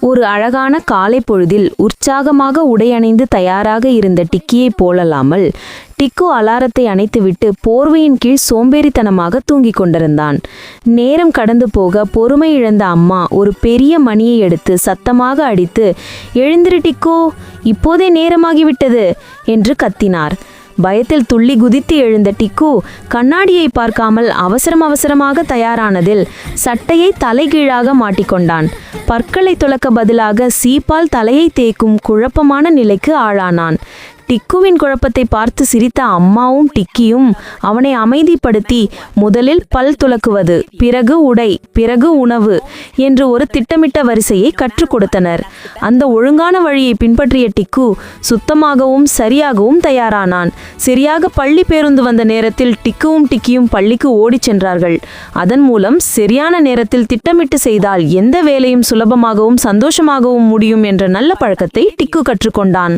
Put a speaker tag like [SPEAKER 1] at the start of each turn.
[SPEAKER 1] ஒரு அழகான காலை பொழுதில் உற்சாகமாக உடையணிந்து தயாராக இருந்த டிக்கியைப் போலல்லாமல் டிக்கு அலாரத்தை அணைத்துவிட்டு போர்வையின் கீழ் சோம்பேறித்தனமாக தூங்கிக் கொண்டிருந்தான். நேரம் கடந்து போக பொறுமை இழந்த அம்மா ஒரு பெரிய மணியை எடுத்து சத்தமாக அடித்து எழுந்திரு டிக்கோ இப்போதே நேரமாகிவிட்டது என்று கத்தினார். பயத்தில் துள்ளி குதித்து எழுந்த டிக்கு கண்ணாடியை பார்க்காமல் அவசரம் அவசரமாக தயாரானதில் சட்டையை தலைகீழாக மாட்டிக்கொண்டான். பற்களை துலக்க பதிலாக சீப்பால் தலையை தேய்க்கும் குழப்பமான நிலைக்கு ஆளானான். டிக்குவின் குழப்பத்தை பார்த்து சிரித்த அம்மாவும் டிக்கியும் அவனை அமைதிப்படுத்தி முதலில் பல் துலக்குவது பிறகு உடை பிறகு உணவு என்று ஒரு திட்டமிட்ட வரிசையை கற்றுக் கொடுத்தனர். அந்த ஒழுங்கான வழியை பின்பற்றிய டிக்கு சுத்தமாகவும் சரியாகவும் தயாரானான். சரியாக பள்ளி பேருந்து வந்த நேரத்தில் டிக்குவும் டிக்கியும் பள்ளிக்கு ஓடிச் சென்றார்கள். அதன் மூலம் சரியான நேரத்தில் திட்டமிட்டு செய்தால் எந்த வேலையும் சுலபமாகவும் சந்தோஷமாகவும் முடியும் என்ற நல்ல பழக்கத்தை டிக்கு கற்றுக்கொண்டான்.